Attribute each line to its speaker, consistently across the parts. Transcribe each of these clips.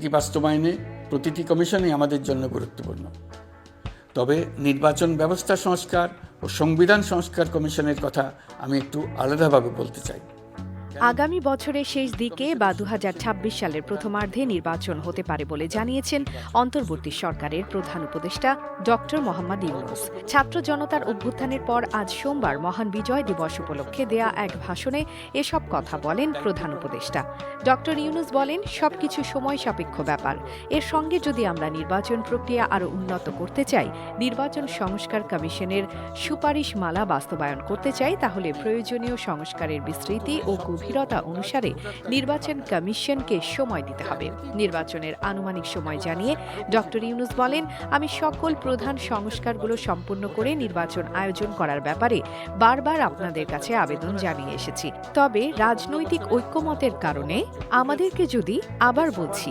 Speaker 1: কি বাস্তবায়নে প্রতিটি কমিশনই আমাদের জন্য গুরুত্বপূর্ণ। তবে নির্বাচন ব্যবস্থা সংস্কার ও সংবিধান সংস্কার কমিশনের কথা আমি একটু আলাদাভাবে বলতে চাই।
Speaker 2: আগামী বছরের শেষ দিকে বা দু হাজার ছাব্বিশ সালের প্রথমার্ধে নির্বাচন হতে পারে বলে জানিয়েছেন অন্তর্বর্তী সরকারের প্রধান উপদেষ্টা ডক্টর মোহাম্মদ ইউনুস। ছাত্র জনতার অভ্যুত্থানের পর আজ সোমবার মহান বিজয় দিবস উপলক্ষে দেয়া এক ভাষণে এসব কথা বলেন প্রধান উপদেষ্টা। ডক্টর ইউনুস বলেন, সবকিছু সময় সাপেক্ষ ব্যাপার। এর সঙ্গে যদি আমরা নির্বাচন প্রক্রিয়া আরও উন্নত করতে চাই, নির্বাচন সংস্কার কমিশনের সুপারিশ মালা বাস্তবায়ন করতে চাই, তাহলে প্রয়োজনীয় সংস্কারের বিস্তৃতি ও গভীরতা অনুসারে নির্বাচন কমিশনকে সময় দিতে হবে। নির্বাচনের আনুমানিক সময় জানিয়ে ডক্টর ইউনুস বলেন, আমি সকল প্রধান সংস্কারগুলো সম্পূর্ণ করে নির্বাচন আয়োজন করার ব্যাপারে বারবার আপনাদের কাছে আবেদন জানিয়ে এসেছি। তবে রাজনৈতিক ঐক্যমতের কারণে আমাদেরকে যদি আবার বলছি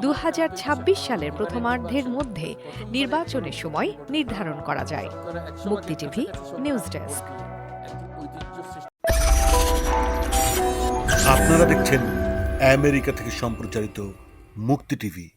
Speaker 2: দু হাজার ছাব্বিশ সালের প্রথমার্ধের মধ্যে নির্বাচনের সময় নির্ধারণ করা যায়। মুক্তি টিভি নিউজ ডেস্ক।
Speaker 3: আপনারা দেখছেন আমেরিকা থেকে সম্প্রচারিত মুক্তি টিভি।